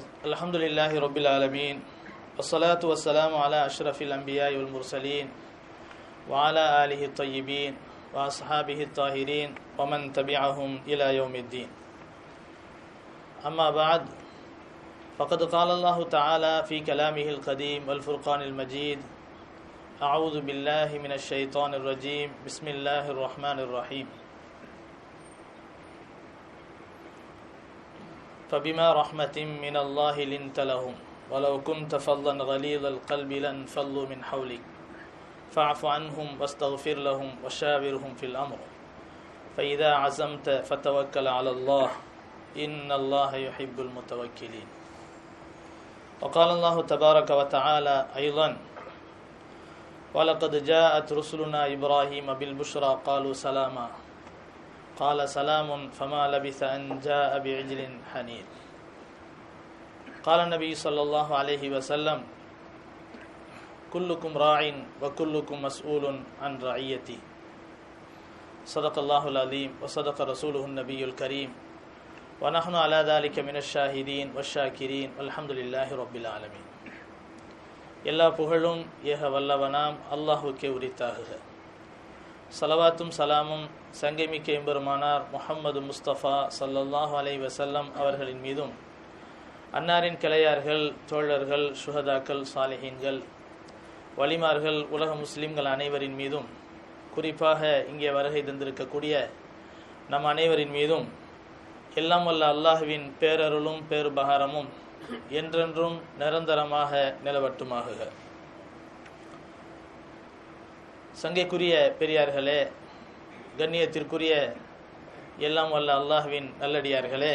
الحمد لله رب العالمين والصلاة والسلام على أشرف الأنبياء والمرسلين وعلى آله الطيبين وأصحابه الطاهرين ومن تبعهم إلى يوم الدين أما بعد فقد قال الله تعالى في كلامه القديم والفرقان المجيد أعوذ بالله من الشيطان الرجيم بسم الله الرحمن الرحيم فبما رحمة من الله لنت لهم. ولو كنت فظا غليظ القلب لانفضوا من حولك. فاعف عنهم واستغفر لهم وشاورهم في الأمر. فإذا عزمت فتوكل على الله. إن الله يحب المتوكلين. وقال الله تبارك وتعالى أيضا ولقد جاءت رسلنا إبراهيم بالبشرى قالوا سلاما قال سلام فما لبث أن جاء بعجل حنيذ قال النبي صلى الله عليه وسلم كلكم راع وكلكم مسؤول عن رعيته صدق الله العظيم وصدق رسوله النبي الكريم ونحن على ذلك من الشاهدين والشاكرين والحمد لله رب العالمين எல்லா புகழும் ஏக வல்லவனாம் அல்லாஹுக்கே உரித்தாகுக சலவாத்தும் சலாமும் சங்கமிக்க எம்பெருமானார் முஹம்மது முஸ்தபா சல்லல்லாஹு அலை வசல்லம் அவர்களின் மீதும். அன்னாரின் கிளையார்கள் தோழர்கள் சுகதாக்கள் சாலிஹீன்கள் வலிமார்கள் உலக முஸ்லிம்கள் அனைவரின் மீதும். குறிப்பாக இங்கே வருகை தந்திருக்கக்கூடிய நம் அனைவரின் மீதும். எல்லாம் வல்ல அல்லாஹுவின் பேரருளும் பேருபகாரமும் என்றென்றும் நிரந்தரமாக நிலவட்டுமாகுக. சங்கைக்குரிய பெரியார்களே கண்ணியத்திற்குரிய எல்லாம் வல்ல அல்லாஹுவின் நல்லடியார்களே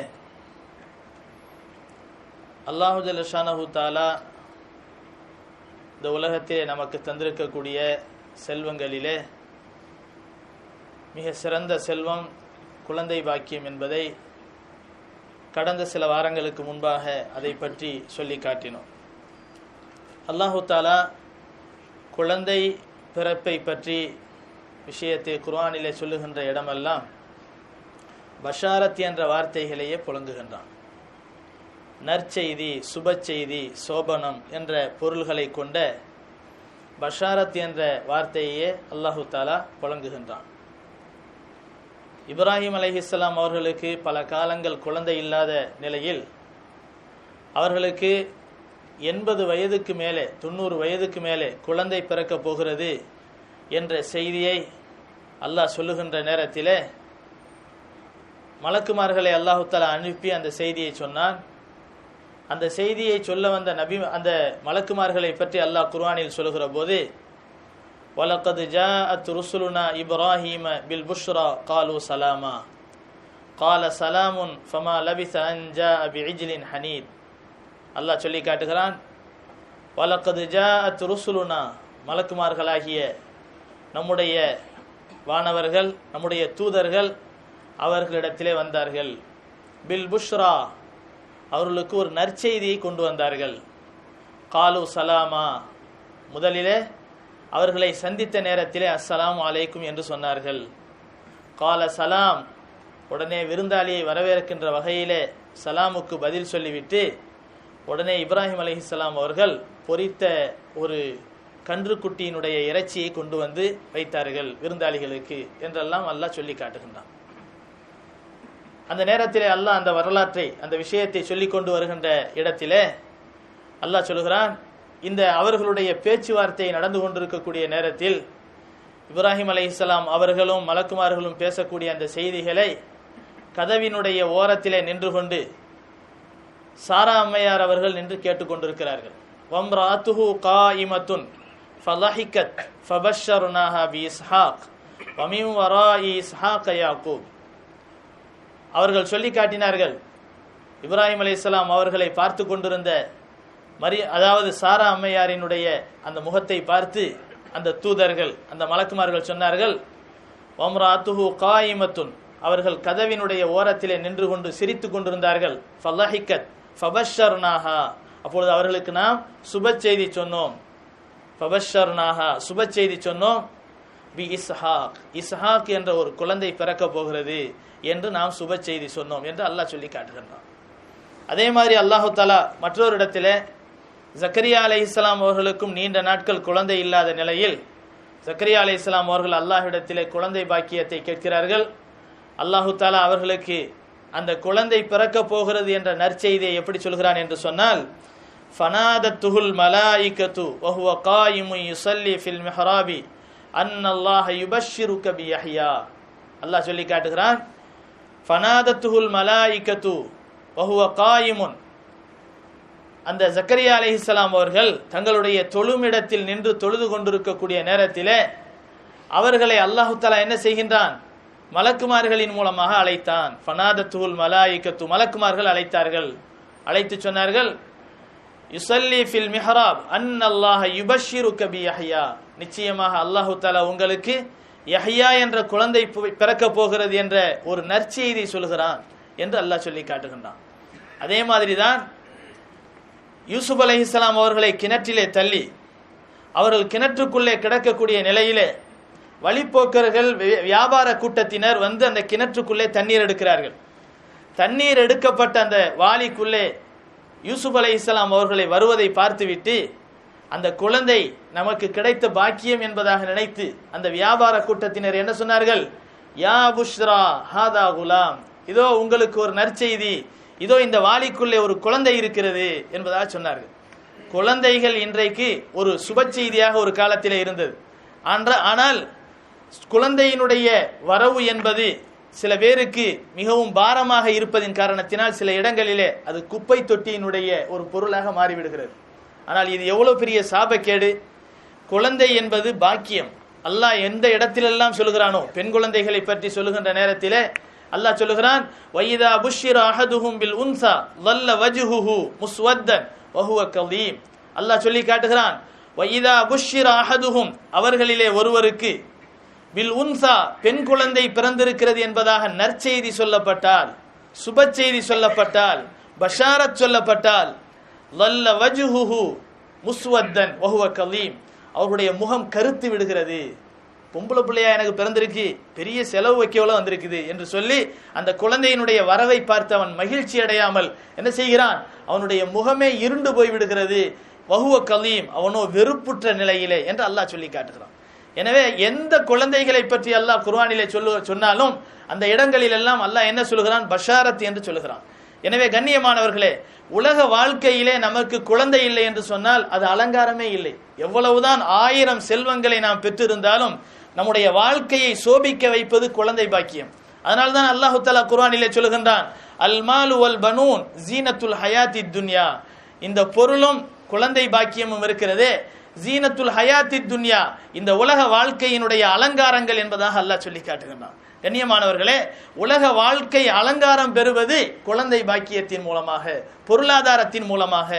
அல்லாஹுஜல் ஷானஹு தாலா இந்த உலகத்திலே நமக்கு தந்திருக்கக்கூடிய செல்வங்களிலே மிக சிறந்த செல்வம் குழந்தை பாக்கியம் என்பதை கடந்த சில வாரங்களுக்கு முன்பாக அதை பற்றி சொல்லி காட்டினோம். அல்லாஹு தாலா குழந்தை பிறப்பை பற்றி விஷயத்தை குர்ஆனிலே சொல்லுகின்ற இடமெல்லாம் பஷாரத் என்ற வார்த்தைகளையே புழங்குகின்றான் நற்செய்தி சுப செய்தி சோபனம் என்ற பொருள்களை கொண்ட பஷாரத் என்ற வார்த்தையே அல்லாஹு தாலா புழங்குகின்றான் இப்ராஹிம் அலைஹிஸ்லாம் அவர்களுக்கு பல காலங்கள் குழந்தை இல்லாத நிலையில் அவர்களுக்கு எண்பது வயதுக்கு மேலே தொண்ணூறு வயதுக்கு மேலே குழந்தை பிறக்கப் போகிறது என்ற செய்தியை அல்லாஹ் சொல்லுகின்ற நேரத்திலே மலக்குமார்களை அல்லாஹுத்தாலா அனுப்பி அந்த செய்தியை சொன்னான். அந்த செய்தியை சொல்ல வந்த நபி அந்த மலக்குமார்களை பற்றி அல்லாஹ் குர்ஆனில் சொல்லுகிற போது வலக்கது ஜா அத் ருசுலுனா இப்ராஹீம பில் புஷ்ரா காலு சலாமா. கால சலாமுன் ஃபமா லபிச அன்ஜா அபி இஜ்லின் ஹனீத். அல்லாஹ் சொல்லி காட்டுகிறான் வழக்கது ஜா அத் மலக்குமார்களாகிய நம்முடைய வானவர்கள் நம்முடைய தூதர்கள் அவர்களிடத்திலே வந்தார்கள். பில் புஷ்ரா அவர்களுக்கு ஒரு நற்செய்தியை கொண்டு வந்தார்கள். காலு சலாமா முதலிலே அவர்களை சந்தித்த நேரத்திலே அஸ்ஸலாம் அலைக்கும் என்று சொன்னார்கள். கால சலாம் உடனே விருந்தாளியை வரவேற்கின்ற வகையிலே சலாமுக்கு பதில் சொல்லிவிட்டு உடனே இப்ராஹிம் அலிஹிஸ்லாம் அவர்கள் பொறித்த ஒரு கன்றுக்குட்டியினுடைய இறைச்சியை கொண்டு வந்து வைத்தார்கள் விருந்தாளிகளுக்கு என்றெல்லாம் அல்லாஹ் சொல்லி காட்டுகின்றான். அந்த நேரத்திலே அல்லாஹ் அந்த வரலாற்றை அந்த விஷயத்தை சொல்லி கொண்டு வருகின்ற இடத்திலே அல்லாஹ் சொல்கிறான் இந்த அவர்களுடைய பேச்சுவார்த்தை நடந்து கொண்டிருக்கக்கூடிய நேரத்தில் இப்ராஹிம் அலைஹிஸ்லாம் அவர்களும் மலக்குமார்களும் பேசக்கூடிய அந்த செய்திகளை கதவினுடைய ஓரத்திலே நின்று கொண்டு சாரா அம்மையார் அவர்கள் நின்று கேட்டுக்கொண்டிருக்கிறார்கள். வம்ராத்துஹு காயிமத்துன் ஃபலஹிகத் ஃபபஷருனாஹா பி இஸ்ஹாக். வமிம் வரா இஸ்ஹாக் யாக்கூப். அவர்கள் சொல்லி காட்டினார்கள் இப்ராஹிம் அலைஹிஸ்லாம் அவர்களை பார்த்து கொண்டிருந்த மரி அதாவது சாரா அம்மையாரினுடைய அந்த முகத்தை பார்த்து அந்த தூதர்கள் அந்த மலக்குமார்கள் சொன்னார்கள் ஒம்ராத்துஹு காயிமத்துன். அவர்கள் கதவினுடைய ஓரத்திலே நின்று கொண்டு சிரித்து கொண்டிருந்தார்கள். ஃபல்லாஹிக்கத் ஃபபஷர்னாஹா அப்பொழுது அவர்களுக்கு நாம் சுப செய்தி சொன்னோம். ஃபபஷர்னாஹா சுப செய்தி சொன்னோம். பி இஸ்ஹாக். இஸ்ஹாக் என்ற ஒரு குழந்தை பிறக்க போகிறது என்று நாம் சுப செய்தி சொன்னோம் என்று அல்லாஹ் சொல்லி காட்டுகின்றான். அதே மாதிரி அல்லாஹு தாலா மற்றொரு இடத்துல ஜக்கரியா அலை இஸ்லாம் அவர்களுக்கும் நீண்ட நாட்கள் குழந்தை இல்லாத நிலையில் ஜக்கரியா அலை இஸ்லாம் அவர்கள் அல்லாஹ்விடத்திலே குழந்தை பாக்கியத்தை கேட்கிறார்கள். அல்லாஹு தாலா அவர்களுக்கு அந்த குழந்தை பிறக்க போகிறது என்ற நற்செய்தியை எப்படி சொல்கிறான் என்று சொன்னால் ஃபனாதத்துஹுல் மலாயிகத்து வஹுவ காயிமு யுசல்லி ஃபில் மிஹ்ராபி அன்னல்லாஹ யுபஷ்ஷிருக பி யஹ்யா அல்லாஹ் சொல்லி காட்டுகிறான் ஃபனாதத்துஹுல் மலாயிகத்து வஹுவ காயிமுன். அந்த ஜக்கரியா அலைஹிஸ்ஸலாம் அவர்கள் தங்களுடைய தொழுமிடத்தில் நின்று தொழுது கொண்டிருக்கக்கூடிய நேரத்திலே அவர்களை அல்லாஹு தலா என்ன செய்கின்றான்? மலக்குமார்களின் மூலமாக அழைத்தான். ஃபனாதத்துல் மலாயிக்கத்து மலக்குமார்கள் அழைத்தார்கள். அழைத்து சொன்னார்கள் யுசல்லி ஃபில் மிஹராப் அன் அல்லாஹ் யுபஷிரு கபி யஹ்யா. நிச்சயமாக அல்லாஹு தாலா உங்களுக்கு யஹ்யா என்ற குழந்தை பு- பிறக்கப் போகிறது என்ற ஒரு நற்செய்தி சொல்கிறான் என்று அல்லாஹ் சொல்லி காட்டுகின்றான். அதே மாதிரி தான் யூசுப் அலைஹிஸ்ஸலாம் அவர்களை கிணற்றிலே தள்ளி அவர்கள் கிணற்றுக்குள்ளே கிடக்கக்கூடிய நிலையிலே வழிப்போக்கர்கள் வியாபார கூட்டத்தினர் வந்து அந்த கிணற்றுக்குள்ளே தண்ணீர் எடுக்கிறார்கள். தண்ணீர் எடுக்கப்பட்ட அந்த வாளிக்குள்ளே யூசுப் அலைஹிஸ்ஸலாம் அவர்களை வருவதை பார்த்துவிட்டு அந்த குழந்தை நமக்கு கிடைத்த பாக்கியம் என்பதாக நினைத்து அந்த வியாபார கூட்டத்தினர் என்ன சொன்னார்கள்? யா புஷ்ரா ஹாதா குலாம். இதோ உங்களுக்கு ஒரு நற்செய்தி. இதோ இந்த வாளிக்குள்ளே ஒரு குழந்தை இருக்கிறது என்பதாக சொன்னார்கள். குழந்தைகள் இன்றைக்கு ஒரு சுப செய்தியாக ஒரு காலத்தில் இருந்தது. ஆன்ற- ஆனால் குழந்தையினுடைய வரவு என்பது சில பேருக்கு மிகவும் பாரமாக இருப்பதின் காரணத்தினால் சில இடங்களிலே அது குப்பை தொட்டியினுடைய ஒரு பொருளாக மாறிவிடுகிறது. ஆனால் இது எவ்வளவு பெரிய சாபக்கேடு? குழந்தை என்பது பாக்கியம். அல்லாஹ் எந்த இடத்திலெல்லாம் சொல்லுகிறானோ பெண் குழந்தைகளை பற்றி சொல்லுகின்ற நேரத்திலே அல்லாஹ் சொல்லுகிறான் வைதா புஷிர் அஹதுஹும் பில் உன்சா வல்ல வஜுஹுஹு முஸ்வத்தன் வஹுவ கலீம். அல்லாஹ் சொல்லி காட்டுகிறான் வைதா புஷிர் அஹதுஹும். அவர்களிலே ஒருவருக்கு வில் உன்சா பெண் குழந்தை பிறந்திருக்கிறது என்பதாக நற்செய்தி சொல்லப்பட்டால் சுப செய்தி சொல்லப்பட்டால் பஷாரத் சொல்லப்பட்டால் வல்ல வஜுஹுஹு முஸ்வத்தன் வஹுவ கலீம். அவருடைய முகம் கருத்து விடுகிறது. பொம்பளை பிள்ளையா எனக்கு பிறந்திருக்கு பெரிய செலவு வைக்கவள வந்திருக்குது என்று சொல்லி அந்த குழந்தையினுடைய வரவை பார்த்து அவன் மகிழ்ச்சி அடையாமல் என்ன செய்கிறான்? அவனுடைய முகமே இருண்டு போய் விடுகிறது. வஹுவ கலீம் அவனோ வெறுப்புற்ற நிலையிலே என்று அல்லாஹ் சொல்லி காட்டுகிறான். எனவே எந்த குழந்தைகளை பற்றி அல்லாஹ் குர்வானிலே சொல்லு சொன்னாலும் அந்த இடங்களில் எல்லாம் அல்லாஹ் என்ன சொல்கிறான் பஷாரத் என்று சொல்லுகிறான். எனவே கண்ணியமானவர்களே உலக வாழ்க்கையிலே நமக்கு குழந்தை இல்லை என்று சொன்னால் அது அலங்காரமே இல்லை. எவ்வளவுதான் ஆயிரம் செல்வங்களை நாம் பெற்றிருந்தாலும் நம்முடைய வாழ்க்கையை சோபிக்க வைப்பது குழந்தை பாக்கியம். அதனால தான் அல்லாஹு தலா குர்வானிலே சொல்லுகின்றான் அல் பனூன் ஜீனத்துல் ஹயாத்தி துன்யா. இந்த பொருளும் குழந்தை பாக்கியமும் இருக்கிறதே. ஜீனத்துல் ஹயாத்தி துன்யா இந்த உலக வாழ்க்கையினுடைய அலங்காரங்கள் என்பதாக அல்லாஹ் சொல்லி காட்டுகின்றான். கண்ணியமானவர்களே உலக வாழ்க்கை அலங்காரம் பெறுவது குழந்தை பாக்கியத்தின் மூலமாக பொருளாதாரத்தின் மூலமாக.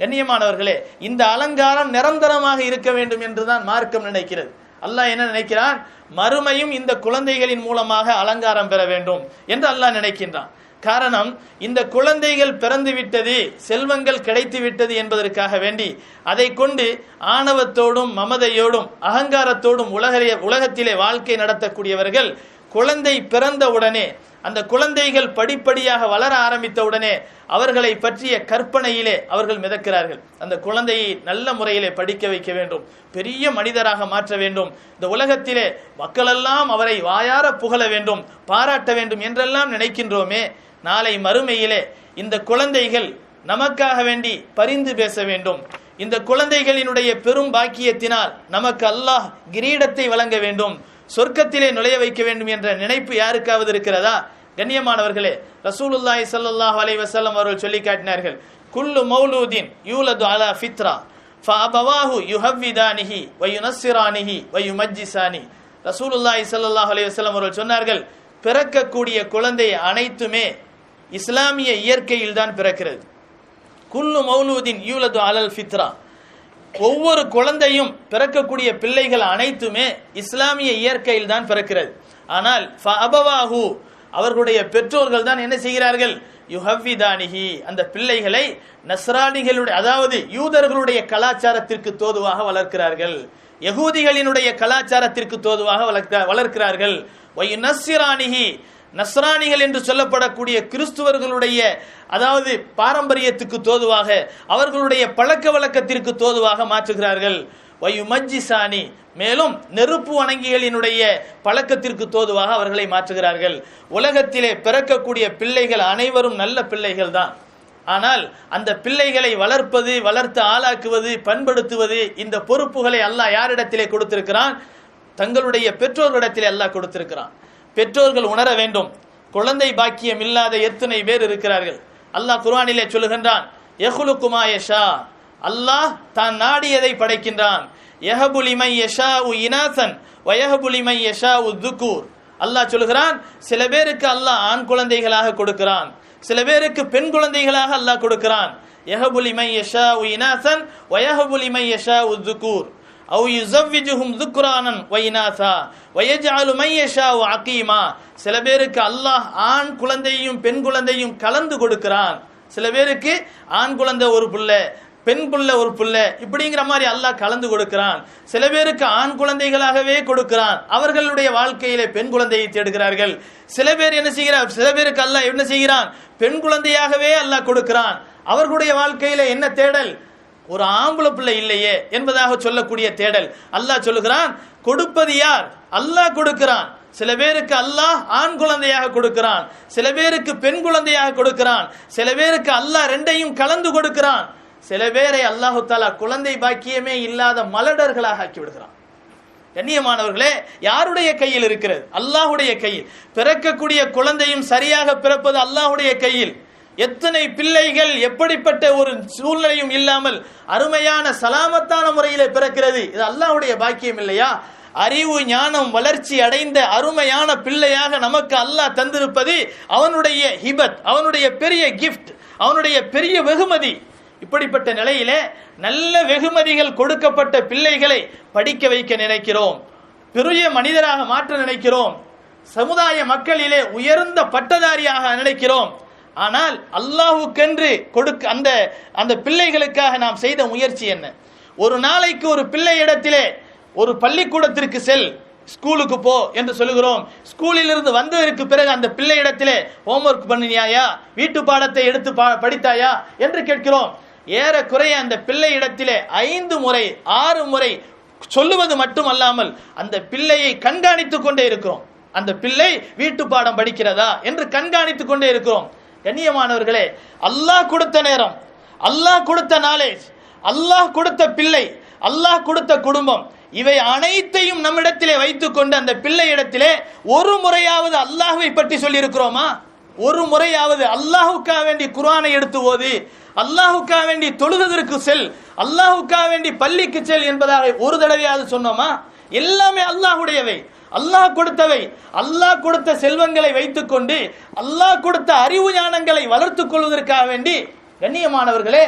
கண்ணியமானவர்களே இந்த அலங்காரம் நிரந்தரமாக இருக்க வேண்டும் என்றுதான் மார்க்கம் நினைக்கிறது. அல்லாஹ் என்ன நினைக்கிறான்? மறுமையும் இந்த குழந்தைகளின் மூலமாக அலங்காரம் பெற வேண்டும் என்று அல்லாஹ் நினைக்கின்றான். காரணம் இந்த குழந்தைகள் பிறந்து விட்டது செல்வங்கள் கிடைத்து விட்டது என்பதற்காக வேண்டி அதை கொண்டு ஆணவத்தோடும் மமதையோடும் அகங்காரத்தோடும் உலக உலகத்திலே வாழ்க்கை நடத்தக்கூடியவர்கள் குழந்தை பிறந்த உடனே அந்த குழந்தைகள் படிப்படியாக வளர ஆரம்பித்த உடனே அவர்களை பற்றிய கற்பனையிலே அவர்கள் மிதக்கிறார்கள். அந்த குழந்தையை நல்ல முறையிலே படிக்க வைக்க வேண்டும் பெரிய மனிதராக மாற்ற வேண்டும் இந்த உலகத்திலே மக்களெல்லாம் அவரை வாயார புகழ வேண்டும் பாராட்ட வேண்டும் என்றெல்லாம் நினைக்கின்றோமே நாளை மறுமையிலே இந்த குழந்தைகள் நமக்காக வேண்டி பரிந்து பேச வேண்டும். இந்த குழந்தைகளினுடைய பெரும் பாக்கியத்தினால் நமக்கு அல்லாஹ் கிரீடத்தை வழங்க வேண்டும். சொர்க்கத்திலே நுழைய வைக்க வேண்டும் என்ற நினைப்பு யாருக்காவது இருக்கிறதா? கண்ணியமானவர்களே ரசூலுல்லாஹி சல்லாஹ் அலைஹி வஸல்லம் அவர்கள் சொல்லி காட்டினார்கள் குல்லு மௌலூதின் யூலது அலா ஃபித்ரா ஃபஅபவாஹு யுஹவ்விதானிஹி வ யுனஸ்ஸிரானிஹி வையு யுமஜ்ஜிசானி ரசூலுல்லாஹி சல்லாஹ் அலைஹி வஸல்லம் அவர்கள் சொன்னார்கள் பிறக்கக்கூடிய குழந்தை அனைத்துமே இஸ்லாமிய இயற்கையில் தான் பிறக்கிறது. குல்லு மௌலூதின் யூலது அலல் ஃபித்ரா. ஒவ்வொரு குழந்தையும் பிறக்கக்கூடிய பிள்ளைகள் அனைத்துமே இஸ்லாமிய இயற்கையில் தான் பிறக்கிறது. ஆனால் அபவாஹு அவர்களுடைய பெற்றோர்கள் தான் என்ன செய்கிறார்கள்? யுஹவ்விதானிகி அந்த பிள்ளைகளை நஸ்ரானிகளுடைய அதாவது யூதர்களுடைய கலாச்சாரத்திற்கு தோதுவாக வளர்க்கிறார்கள். யகூதிகளினுடைய கலாச்சாரத்திற்கு தோதுவாக வளர்க்க- வளர்க்கிறார்கள். நஸ்ரானிஹி நஸ்ரானிகள் என்று சொல்லப்படக்கூடிய கிறிஸ்துவர்களுடைய அதாவது பாரம்பரியத்துக்கு தோதுவாக அவர்களுடைய பழக்க வழக்கத்திற்கு தோதுவாக மாற்றுகிறார்கள். வயுமஜ்ஜிசானி மேலும் நெருப்பு வணங்கிகளினுடைய பழக்கத்திற்கு தோதுவாக அவர்களை மாற்றுகிறார்கள். உலகத்திலே பிறக்கக்கூடிய பிள்ளைகள் அனைவரும் நல்ல பிள்ளைகள் தான். ஆனால் அந்த பிள்ளைகளை வளர்ப்பது வளர்த்து ஆளாக்குவது பண்படுத்துவது இந்த பொறுப்புகளை அல்லாஹ் யாரிடத்திலே கொடுத்திருக்கிறான்? தங்களுடைய பெற்றோர்களிடத்திலே அல்லாஹ் கொடுத்திருக்கிறான். பெற்றோர்கள் உணர வேண்டும். குழந்தை பாக்கியம் இல்லாத எத்தனை பேர் இருக்கிறார்கள்? அல்லாஹ் குர்ஆனிலே சொல்லுகின்றான் யஹ்லுகுமா யஷா. அல்லாஹ் தான் நாடியதை படைக்கின்றான். எஹபுலிமை யஷா உ இனாசன் வயஹபுலிமை யஷா உ துக்கூர் அல்லாஹ் சொல்லுகிறான் சில பேருக்கு அல்லாஹ் ஆண் குழந்தைகளாக கொடுக்கிறான். சில பேருக்கு பெண் குழந்தைகளாக அல்லாஹ் கொடுக்கிறான். எஹபுலிமை யஷா உ இனாசன் வயஹபுலிமை யஷா உ துக்கூர் அவு யுசவ்விஜுஹும் துக்ரானன் வைநாசா வயஜாலு மையஷா அகீமா. சில பேருக்கு அல்லாஹ் ஆண் குழந்தையும் பெண் குழந்தையும் கலந்து கொடுக்கிறான். சில பேருக்கு ஆண் குழந்தை ஒரு புள்ள பெண் புள்ள ஒரு புள்ள இப்படிங்கிற மாதிரி அல்லாஹ் கலந்து கொடுக்கிறான். சில பேருக்கு ஆண் குழந்தைகளாகவே கொடுக்கிறான். அவர்களுடைய வாழ்க்கையிலே பெண் குழந்தையை தேடுகிறார்கள். சில பேர் என்ன செய்கிறார்? சில பேருக்கு அல்லாஹ் என்ன செய்கிறான்? பெண் குழந்தையாகவே அல்லாஹ் கொடுக்கிறான். அவர்களுடைய வாழ்க்கையில என்ன தேடல்? ஒரு ஆம்பளை பிள்ளை இல்லையே என்பதாக சொல்லக்கூடிய தேடல். அல்லாஹ் சொல்லுகிறான் கொடுப்பது யார்? அல்லாஹ் கொடுக்கிறான். சில பேருக்கு அல்லாஹ் ஆண் குழந்தையாக கொடுக்கிறான். சில பேருக்கு பெண் குழந்தையாக கொடுக்கிறான். சில பேருக்கு அல்லாஹ் ரெண்டையும் கலந்து கொடுக்கிறான். சில பேரை அல்லாஹு தாலா குழந்தை பாக்கியமே இல்லாத மலடர்களாக ஆக்கி விடுகிறான். கண்ணியமானவர்களே யாருடைய கையில் இருக்கிறது? அல்லாஹுடைய கையில். பிறக்கக்கூடிய குழந்தையும் சரியாக பிறப்பது அல்லாஹுடைய கையில். எத்தனை பிள்ளைகள் எப்படிப்பட்ட ஒரு சூழ்நிலையும் இல்லாமல் அருமையான சலாமத்தான முறையிலே பிறக்கிறது? இது அல்லாவுடைய பாக்கியம் இல்லையா? அறிவு ஞானம் வளர்ச்சி அடைந்த அருமையான பிள்ளையாக நமக்கு அல்லாஹ் தந்திருப்பது அவனுடைய ஹிபத் அவனுடைய பெரிய கிஃப்ட் அவனுடைய பெரிய வெகுமதி. இப்படிப்பட்ட நிலையிலே நல்ல வெகுமதிகள் கொடுக்கப்பட்ட பிள்ளைகளை படிக்க வைக்க நினைக்கிறோம். பெரிய மனிதராக மாற்ற நினைக்கிறோம். சமுதாய மக்களிலே உயர்ந்த பட்டதாரியாக நினைக்கிறோம். ஆனால் அல்லாஹுக்கென்று கொடுக்க அந்த அந்த பிள்ளைகளுக்காக நாம் செய்த முயற்சி என்ன? ஒரு நாளைக்கு ஒரு பிள்ளை இடத்திலே ஒரு பள்ளிக்கூடத்திற்கு செல் ஸ்கூலுக்கு போ என்று சொல்லுகிறோம். ஸ்கூலில் இருந்து வந்ததற்கு பிறகு அந்த பிள்ளை இடத்திலே ஹோம்ஒர்க் பண்ணினியாயா? வீட்டு பாடத்தை எடுத்து பா- படித்தாயா? என்று கேட்கிறோம். ஏறக்குறைய அந்த பிள்ளை இடத்திலே ஐந்து முறை ஆறு முறை சொல்லுவது மட்டுமல்லாமல் அந்த பிள்ளையை கண்காணித்துக் கொண்டே இருக்கிறோம். அந்த பிள்ளை வீட்டு பாடம் படிக்கிறதா? என்று கண்காணித்துக் கொண்டே இருக்கிறோம். கண்ணியமானவர்களே அல்லாஹ் கொடுத்த நேரம் அல்லாஹ் கொடுத்த நாலேஜ் அல்லாஹ் கொடுத்த பிள்ளை அல்லாஹ் கொடுத்த குடும்பம் இவை அனைத்தையும் நம்மிடத்திலே வைத்துக்கொண்டு அந்த பிள்ளை இடத்திலே ஒரு முறையாவது அல்லாஹுவை பற்றி சொல்லி இருக்கிறோமா ஒரு முறையாவது அல்லாஹுக்காக வேண்டி குர்ஆனை எடுத்து ஓது அல்லாஹுக்காக வேண்டி தொழுதற்கு செல் அல்லாஹுக்காக வேண்டி பள்ளிக்கு செல் என்பதாக ஒரு தடவையாவது சொன்னோமா? எல்லாமே அல்லாஹுடையவை. அல்லாஹ் கொடுத்தவை அல்லாஹ் கொடுத்த செல்வங்களை வைத்துக்கொண்டு அல்லாஹ் கொடுத்த அறிவு ஞானங்களை வளர்த்துக் கொள்வதற்காக வேண்டி கண்ணியமானவர்களே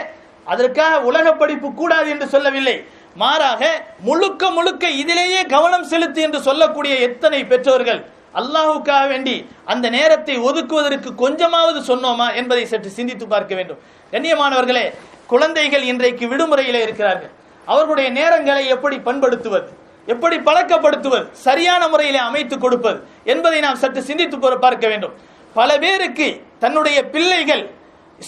அதற்காக உலக படிப்பு கூடாது என்று சொல்லவில்லை. மாறாக முழுக்க முழுக்க இதிலேயே கவனம் செலுத்து என்று சொல்லக்கூடிய எத்தனை பெற்றோர்கள் அல்லாஹுக்காக வேண்டி அந்த நேரத்தை ஒதுக்குவதற்கு கொஞ்சமாவது சொன்னோமா என்பதை சற்று சிந்தித்து பார்க்க வேண்டும். கண்ணியமானவர்களே குழந்தைகள் இன்றைக்கு விடுமுறையில் இருக்கிறார்கள். அவர்களுடைய நேரங்களை எப்படி பண்படுத்துவது? எப்படி பழக்கப்படுத்துவது சரியான முறையில் அமைத்து கொடுப்பது என்பதை நாம் சற்று சிந்தித்து பார்க்க வேண்டும். பல பேருக்கு தன்னுடைய பிள்ளைகள்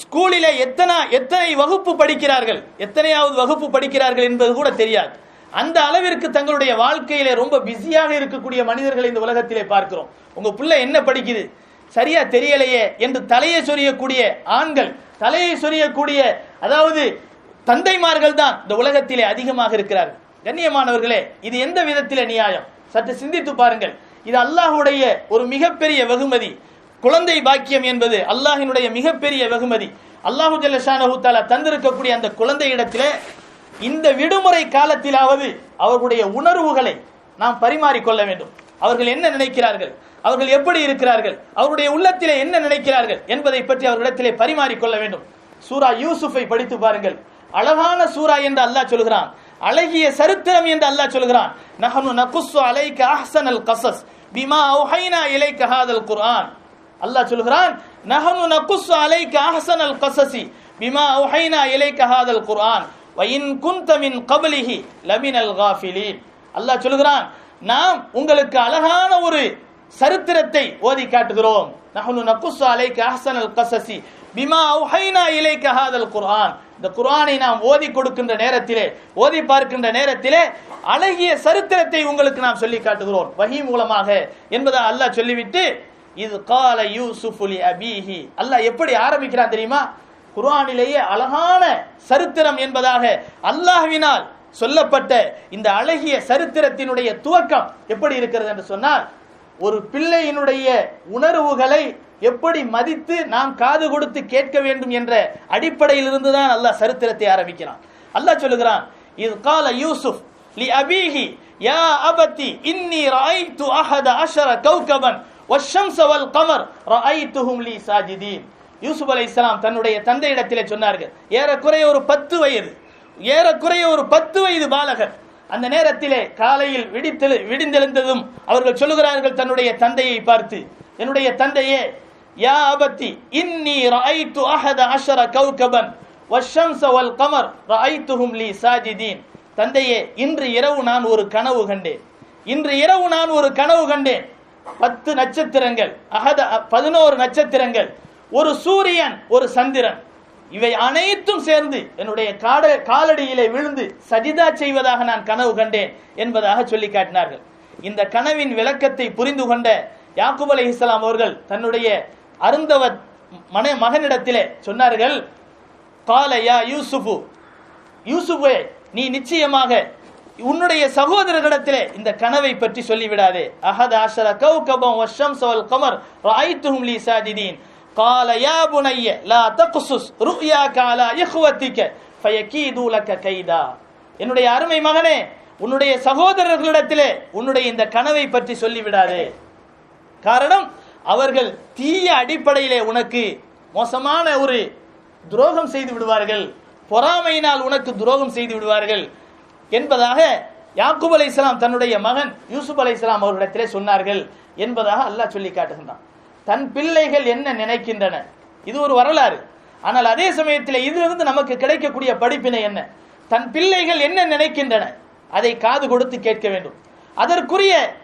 ஸ்கூலில் எத்தனை எத்தனை வகுப்பு படிக்கிறார்கள் எத்தனையாவது வகுப்பு படிக்கிறார்கள் என்பது கூட தெரியாது. அந்த அளவிற்கு தங்களுடைய வாழ்க்கையில ரொம்ப பிஸியாக இருக்கக்கூடிய மனிதர்களை இந்த உலகத்திலே பார்க்கிறோம். உங்க பிள்ளை என்ன படிக்குது? சரியா தெரியலையே என்று தலையை சொரியக்கூடிய ஆண்கள் தலையை சொரியக்கூடிய அதாவது தந்தைமார்கள் தான் இந்த உலகத்திலே அதிகமாக இருக்கிறார்கள். கண்ணியமானவர்களே இது எந்த விதத்தில் நியாயம்? சற்று சிந்தித்து பாருங்கள். இது அல்லாஹ்வுடைய ஒரு மிகப்பெரிய வெகுமதி. குழந்தை பாக்கியம் என்பது அல்லாஹினுடைய மிகப்பெரிய வெகுமதி. அல்லாஹு ஜல்லஷானஹு தந்திருக்கக்கூடிய அந்த குழந்தை இடத்திலே இந்த விடுமுறை காலத்திலாவது அவர்களுடைய உணர்வுகளை நாம் பரிமாறிக்கொள்ள வேண்டும். அவர்கள் என்ன நினைக்கிறார்கள்? அவர்கள் எப்படி இருக்கிறார்கள்? அவருடைய உள்ளத்திலே என்ன நினைக்கிறார்கள் என்பதை பற்றி அவர்களிடத்திலே பரிமாறிக்கொள்ள வேண்டும். சூரா யூசுஃபை படித்து பாருங்கள். அழகான சூரா என்று அல்லாஹ் சொல்கிறான். அழகிய சரித்திரம் என்று அல்லாஹ் சொல்கிறான். நஹனு நகுஸ்ஸு அலைக அஹ்ஸனல் கஸஸ். பிமா அவ்ஹைனா இலைக ஹாதல் குர்ஆன். அல்லாஹ் சொல்கிறான் நஹனு நகுஸ்ஸு அலைக அஹ்ஸனல் கஸஸி பிமா அவ்ஹைனா இலைக ஹாதல் குர்ஆன். வயின் குந்த குன்த மின் கப்லிஹி லமினல் காஃபிலீன். அல்லாஹ் சொல்கிறான் நாம் உங்களுக்கு அழகான ஒரு சரித்திரத்தை ஓதி காட்டுகிறோம். நஹனு நகுஸ்ஸு அலைக அஹ்ஸனல் கஸஸி பிமா அவுஹைனா இலை ஹாதல் குர்ஆன். இந்த குர்ஆனை நாம் ஓதி கொடுக்கின்ற நேரத்திலே ஓதி பார்க்கின்ற நேரத்திலே அழகிய சரித்திரத்தை உங்களுக்கு நாம் சொல்லி காட்டுகிறோம். வஹி மூலமாக என்பதை அல்லாஹ் சொல்லிவிட்டு இது கால யூசுஃபுலி அபீஹி. அல்லாஹ் எப்படி ஆரம்பிக்கிறான் தெரியுமா? குர்ஆனிலேயே அழகான சரித்திரம் என்பதாக அல்லாஹ்வினால் சொல்லப்பட்ட இந்த அழகிய சரித்திரத்தினுடைய துவக்கம் எப்படி இருக்கிறது என்று சொன்னால் ஒரு பிள்ளையினுடைய உணர்வுகளை எப்படி மதித்து நாம் காது கொடுத்து கேட்க வேண்டும் என்ற அடிப்படையிலிருந்து தான் அல்லாஹ் சரித்திரத்தை ஆரம்பிக்கிறான். அல்லாஹ் சொல்லுகிறான் இது கால யூசுப் லி அபீஹி யா அபத்தி இன்னி ராய்து அஹத அஷர கௌகபன் வஷம்ச வல் கமர் ராய்துஹும் லி சாஜிதீன். யூசுப் இஸ்லாம் தன்னுடைய தந்தையிடத்திலே சொன்னார்கள் ஏறக்குறைய ஒரு பத்து வயது ஏறக்குறைய ஒரு பத்து வயது பாலகர் அந்த நேரத்திலே காலையில் விடித்தெழு விடிந்தெழுந்ததும் அவர்கள் சொல்லுகிறார்கள் தன்னுடைய தந்தையை பார்த்து என்னுடைய தந்தையே யா அபத்தி இன்னி ரஐத்து அஹத அஷர கௌகபன் வஷம்ச வல் கமர் ரஐத்துஹும் லி சாஜிதீன். தந்தையே இன்று இரவு நான் ஒரு கனவு கண்டேன். இன்று இரவு நான் ஒரு கனவு கண்டேன். பத்து நட்சத்திரங்கள் அகத பதினோரு நட்சத்திரங்கள் ஒரு சூரியன் ஒரு சந்திரன். இவை அனைத்தும் சேர்ந்து என்னுடைய காட காலடியிலே விழுந்து சஜிதா செய்வதாக நான் கனவு கண்டேன் என்பதாக சொல்லி காட்டினார்கள். இந்த கனவின் விளக்கத்தை புரிந்து கொண்ட யாக்குப் அலி இஸ்லாம் அவர்கள் தன்னுடைய அருந்தவ மனை மகனிடத்திலே சொன்னார்கள் காலையா யூசுஃபு யூசுஃபே நீ நிச்சயமாக உன்னுடைய சகோதரர்களிடத்திலே இந்த கனவை பற்றி சொல்லிவிடாதே. அஹத் ஆஷர கௌ கபம் வஷம் சவல் கமர் ராய்த்துஹும் லீ சாஜிதீன். கால யா புனைய லா தகுசுஸ் ருயா காலா இஹ்வத்திக்க ஃபயக்கீது லக்க கைதா. என்னுடைய அருமை மகனே உன்னுடைய சகோதரர்களிடத்திலே உன்னுடைய இந்த கனவை பற்றி சொல்லிவிடாதே. காரணம் அவர்கள் தீய அடிப்படையிலே உனக்கு மோசமான ஒரு துரோகம் செய்து விடுவார்கள். பொறாமையினால் உனக்கு துரோகம் செய்து விடுவார்கள். என்பதாக யாக்கூப் இஸ்லாம் தன்னுடைய மகன் யூசுப் இஸ்லாம் அவர்களிடத்திலே சொன்னார்கள் என்பதாக அல்லாஹ் சொல்லி காட்டுகின்றான். தன் பிள்ளைகள் என்ன நினைக்கின்றன? இது ஒரு வரலாறு. ஆனால் அதே சமயத்தில் இதிலிருந்து நமக்கு கிடைக்கக்கூடிய படிப்பினை என்ன? தன் பிள்ளைகள் என்ன நினைக்கின்றன? அதை காது கொடுத்து கேட்க வேண்டும். அதற்குரிய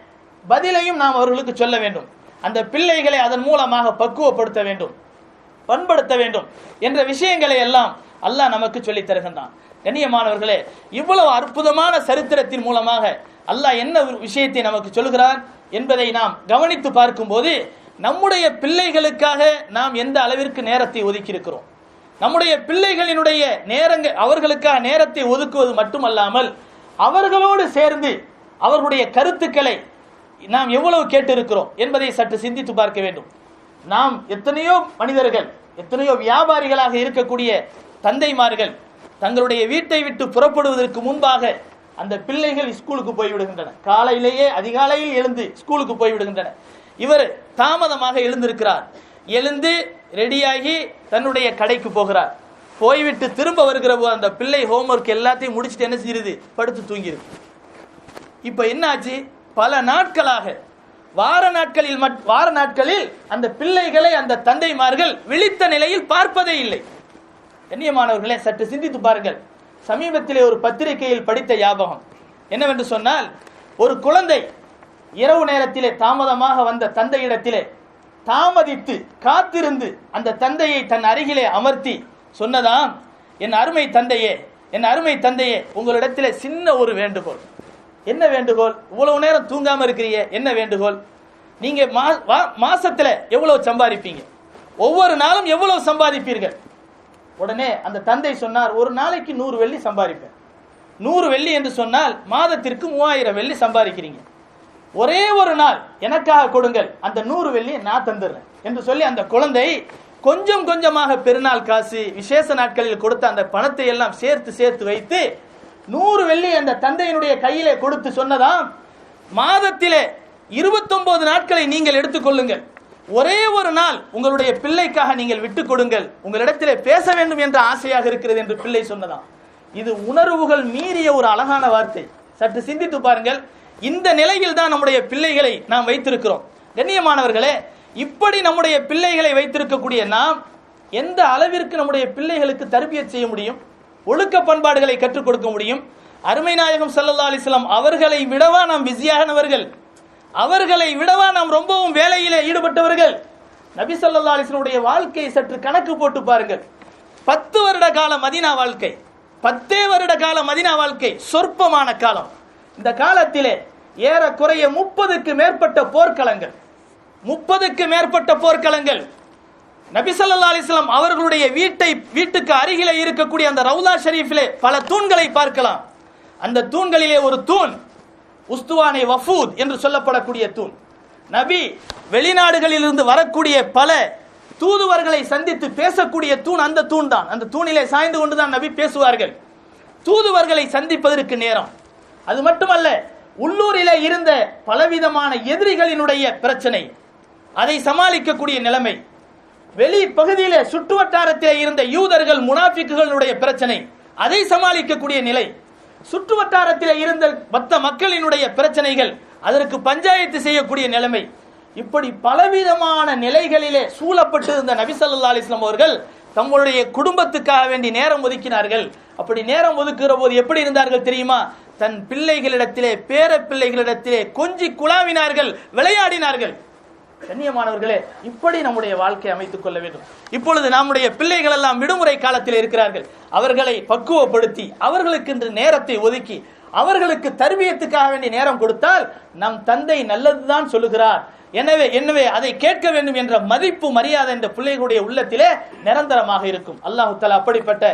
பதிலையும் நாம் அவர்களுக்கு சொல்ல வேண்டும். அந்த பிள்ளைகளை அதன் மூலமாக பக்குவப்படுத்த வேண்டும் பண்படுத்த வேண்டும் என்ற விஷயங்களை எல்லாம் அல்லாஹ் நமக்கு சொல்லித் தருகின்றான். கண்ணியமானவர்களே இவ்வளவு அற்புதமான சரித்திரத்தின் மூலமாக அல்லாஹ் என்ன ஒரு விஷயத்தை நமக்கு சொல்கிறான் என்பதை நாம் கவனித்து பார்க்கும்போது நம்முடைய பிள்ளைகளுக்காக நாம் எந்த அளவிற்கு நேரத்தை ஒதுக்கியிருக்கிறோம்? நம்முடைய பிள்ளைகளினுடைய நேரங்கள் அவர்களுக்காக நேரத்தை ஒதுக்குவது மட்டுமல்லாமல் அவர்களோடு சேர்ந்து அவர்களுடைய கருத்துக்களை நாம் எவ்வளவு கேட்டிருக்கிறோம் என்பதை சற்று சிந்தித்து பார்க்க வேண்டும். நாம் எத்தனையோ மனிதர்கள் எத்தனையோ வியாபாரிகளாக இருக்கக்கூடிய தந்தைமார்கள் தங்களுடைய வீட்டை விட்டு புறப்படுவதற்கு முன்பாக அந்த பிள்ளைகள் ஸ்கூலுக்கு போய்விடுகின்றன காலையிலேயே அதிகாலையில் எழுந்து ஸ்கூலுக்கு போய்விடுகின்றன இவர் தாமதமாக எழுந்திருக்கிறார். எழுந்து ரெடியாகி தன்னுடைய கடைக்கு போகிறார். போய்விட்டு திரும்ப வருகிற போது அந்த பிள்ளை ஹோம்ஒர்க் எல்லாத்தையும் முடிச்சுட்டு என்ன செய்யுது? படுத்து தூங்கிடுது இப்போ என்னாச்சு? பல நாட்களாக வார நாட்களில் மட் வார நாட்களில் அந்த பிள்ளைகளை அந்த தந்தைமார்கள் விழித்த நிலையில் பார்ப்பதே இல்லை. கண்ணியமானவர்களே சற்று சிந்தித்து பாருங்கள். சமீபத்திலே ஒரு பத்திரிகையில் படித்த ஞாபகம். என்னவென்று சொன்னால் ஒரு குழந்தை இரவு நேரத்திலே தாமதமாக வந்த தந்தையிடத்திலே தாமதித்து காத்திருந்து அந்த தந்தையை தன் அருகிலே அமர்த்தி சொன்னதாம் என் அருமை தந்தையே என் அருமை தந்தையே உங்களிடத்திலே சின்ன ஒரு வேண்டுகோள். என்ன வேண்டுகோள்? இவ்வளவு நேரம் தூங்காம இருக்கிறீங்க என்ன வேண்டுகோள்? நீங்க மா- வா- மாசத்துல எவ்வளவு சம்பாதிப்பீங்க? ஒவ்வொரு நாளும் எவ்வளவு சம்பாதிப்பீர்கள்? உடனே அந்த தந்தை சொன்னார் ஒரு நாளைக்கு நூறு வெள்ளி சம்பாதிப்பேன். நூறு வெள்ளி என்று சொன்னால் மாதத்திற்கு மூவாயிரம் வெள்ளி சம்பாதிக்கிறீங்க. ஒரே ஒரு நாள் எனக்காக கொடுங்கள் அந்த நூறு வெள்ளியை நான் தந்துடுறேன் என்று சொல்லி அந்த குழந்தை கொஞ்சம் கொஞ்சமாக பெருநாள் காசு விசேஷ நாட்களில் கொடுத்த அந்த பணத்தை எல்லாம் சேர்த்து சேர்த்து வைத்து நூறு வெள்ளி அந்த தந்தையினுடைய கையிலே கொடுத்து சொன்னதாம் மாதத்திலே இருபத்தொன்பது நாட்களை நீங்கள் எடுத்துக்கொள்ளுங்கள் ஒரே ஒரு நாள் உங்களுடைய பிள்ளைக்காக நீங்கள் விட்டுக் கொடுங்கள். உங்களிடத்திலே பேச வேண்டும் என்ற ஆசையாக இருக்கிறது என்று பிள்ளை சொன்னதாம். இது உணர்வுகள் மீறிய ஒரு அழகான வார்த்தை. சற்று சிந்தித்து பாருங்கள். இந்த நிலையில் தான் நம்முடைய பிள்ளைகளை நாம் வைத்திருக்கிறோம். கண்ணியமானவர்களே இப்படி நம்முடைய பிள்ளைகளை வைத்திருக்கக்கூடிய நாம் எந்த அளவிற்கு நம்முடைய பிள்ளைகளுக்கு தர்பியத் செய்ய முடியும்? ஒழுக்க பண்பாடுகளை கற்றுக் கொடுக்க முடியும். அருமை நாயகம் சல்லா அலிஸ்லாம் அவர்களை விடவா நாம் பிஸியானவர்கள் அவர்களை? விடவா நாம் ரொம்பவும் வேலையிலே ஈடுபட்டவர்கள்? நபி சல்லா அலைஹி வாழ்க்கையை சற்று கணக்கு போட்டு பாருங்கள். பத்து வருட கால மதினா வாழ்க்கை. பத்தே வருட கால மதீனா வாழ்க்கை சொற்பமான காலம். இந்த காலத்திலே ஏறக்குறைய முப்பதுக்கு மேற்பட்ட போர்க்களங்கள். முப்பதுக்கு மேற்பட்ட போர்க்களங்கள். நபிசல்லா அலிஸ்லாம் அவர்களுடைய வீட்டை வீட்டுக்கு அருகிலே இருக்கக்கூடிய அந்த ரவுலா ஷரீஃபிலே பல தூண்களை பார்க்கலாம். அந்த தூண்களிலே ஒரு தூண் உஸ்துவானை வஃபூத் என்று சொல்லப்படக்கூடிய தூண். நபி வெளிநாடுகளிலிருந்து வரக்கூடிய பல தூதுவர்களை சந்தித்து பேசக்கூடிய தூண் அந்த தூண் தான் அந்த தூணிலே சாய்ந்து கொண்டுதான் நபி பேசுவார்கள். தூதுவர்களை சந்திப்பதற்கு நேரம். அது மட்டுமல்ல உள்ளூரிலே இருந்த பலவிதமான எதிரிகளினுடைய பிரச்சனை. அதை சமாளிக்கக்கூடிய நிலைமை. வெளி பகுதியில் சுற்றுவட்டாரத்தில் இருந்த யூதர்கள் முனாஃபிக்குகளுடைய பிரச்சனை. அதை சமாளிக்கக்கூடிய நிலை. சுற்று வட்டாரத்தில் இருந்த மற்ற மக்களினுடைய பிரச்சனைகள் அதற்கு பஞ்சாயத்து செய்யக்கூடிய நிலைமை. இப்படி பலவிதமான நிலைகளிலே சூழப்பட்டு இருந்த நபிசல்லா அலிஸ்லாம் அவர்கள் தங்களுடைய குடும்பத்துக்காக வேண்டி நேரம் ஒதுக்கினார்கள். அப்படி நேரம் ஒதுக்குகிற போது எப்படி இருந்தார்கள் தெரியுமா? தன் பிள்ளைகளிடத்திலே பேர பிள்ளைகளிடத்திலே கொஞ்சி குழாவினார்கள் விளையாடினார்கள். கண்ணியமானவர்களே இப்படி நம்முடைய வாழ்க்கை அமைத்துக் கொள்ள வேண்டும். இப்பொழுது நம்முடைய பிள்ளைகள் எல்லாம் விடுமுறை காலத்தில் இருக்கிறார்கள். அவர்களை பக்குவப்படுத்தி அவர்களுக்கு இன்று நேரத்தை ஒதுக்கி அவர்களுக்கு தர்பியத்துக்காக வேண்டிய நேரம் கொடுத்தால் நம் தந்தை நல்லதுதான் சொல்லுகிறார். எனவே எனவே அதை கேட்க வேண்டும் என்ற மதிப்பு மரியாதை இந்த பிள்ளைகளுடைய உள்ளத்திலே நிரந்தரமாக இருக்கும். அல்லாஹு தலா அப்படிப்பட்ட